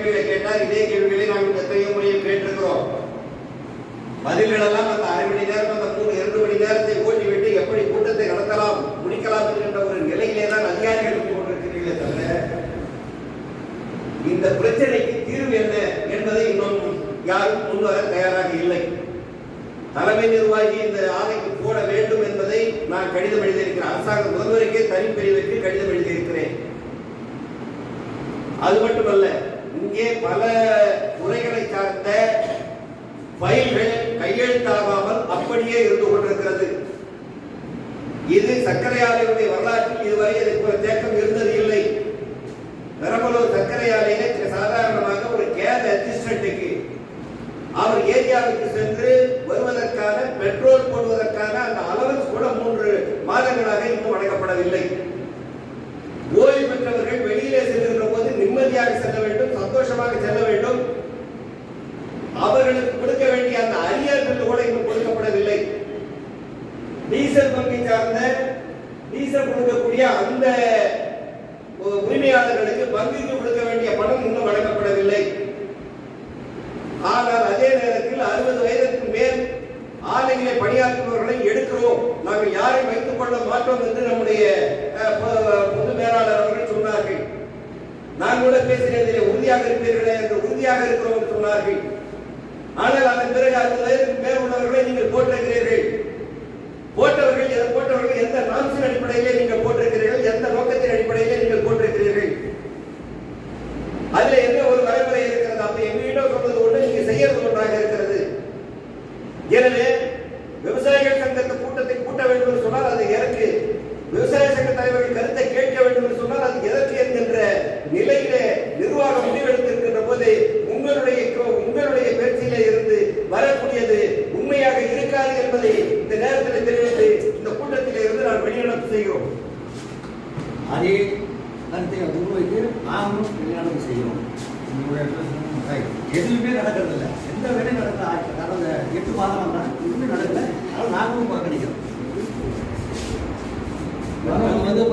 கேள்விகளை கேட்டால் இதே கேள்விகளை நாங்கள் எத்தனையோ முறையில் கேட்டிருக்கிறோம். பதில்களெல்லாம் அந்த அரை மணி நேரம் அந்த மூணு இரண்டு மணி நேரத்தை ஓட்டிவிட்டு எப்படி கூட்டத்தை நடத்தலாம் முடிக்கலாம் என்கின்ற ஒரு நிலையிலே தான் அதிகாரிகள் இருந்து கொண்டிருக்கிறீர்களே தவிர இந்த பிரச்சனைக்கு தீர்வு என்ன என்பதை இன்னும் யாரும் முன்வர தயாராக இல்லை. தலைமை நிர்வாகி இந்த ஆலைக்கு போட வேண்டும் என்பதை நான் கடிதம் எழுதியிருக்கிறேன். அரசாங்க முதல்வருக்கே தனிப்பிரிவிற்கு கடிதம் எழுதியிருக்கிறேன். அது மட்டுமல்ல இங்கே பல துறைகளை சார்ந்த ஃபைல்கள் கையெழுத்தாகாமல் அப்படியே இருந்து கொண்டிருக்கிறது. இது சர்க்கரை ஆலையுடைய வரலாற்றில் இதுவரை இதுக்கு ஒரு தேக்கம் இருந்தது இல்லை. பெரம்பலூர் சர்க்கரை ஆலையில சாதாரணமாக ஒரு கேஸ் அசிஸ்டன்ட்டுக்கு அவர் ஏரியாவுக்கு சென்று வருவதற்கான பெட்ரோல் போடுவதற்கான அந்த அலவன்ஸ் கூட மூன்று மாதங்களாக இன்னும் வழங்கப்படவில்லை ஓய்வு பெற்றவர்கள் வெளியிலே செல்கின்ற போது நிம்மதியாக செல்ல வேண்டும் சந்தோஷமாக செல்ல வேண்டும் அவர்களுக்கு கொடுக்க வேண்டிய அந்த அரியர் பில்லு கூட இன்னும் கொடுக்கப்படவில்லை டீசல் பங்கை சார்ந்த டீசல் கொடுக்கக்கூடிய அந்த உரிமையாளர்களுக்கு பங்குக்கு கொடுக்க வேண்டிய பணம் இன்னும் வழங்கப்படவில்லை. ஆனால் அதே நேரத்தில் அறுபது வயதுக்கு மேல் ஆலைகளை பணியாற்றுபவர்களை எடுக்கிறோம். நாங்கள் யாரை வைத்துக் கொள்ள மாட்டோம் என்று நம்முடைய பொது மேலாளர் அவர்கள் சொன்னார்கள். நான் கூட பேசினதிலே உறுதியாக இருப்பீர்களே என்று உறுதியாக இருக்கிறோம் என்று சொன்னார்கள். ஆனால் அதன் பிறகு அறுபது வயதுக்கு மேல் உள்ளவர்களை நீங்கள் போட்டிருக்கிறீர்கள் போட்டவர்கள் எதை போட்டவர்கள் இந்த நேரத்தில் தெரிவித்து இந்த கூட்டத்திலே இருந்து நான் வெளிநடப்பு செய்கிறோம். அதே கருத்தை முன்வைத்து நாங்களும் வெளிநாடு செய்கிறோம். எதுவுமே நடக்கிறதில்ல. எந்த வேலையும் நடக்கல. கடந்த எட்டு மாதம் தான் எதுவுமே நடக்கல. அதனால் நாங்களும் புறக்கணிக்கிறோம். நம்ம வந்து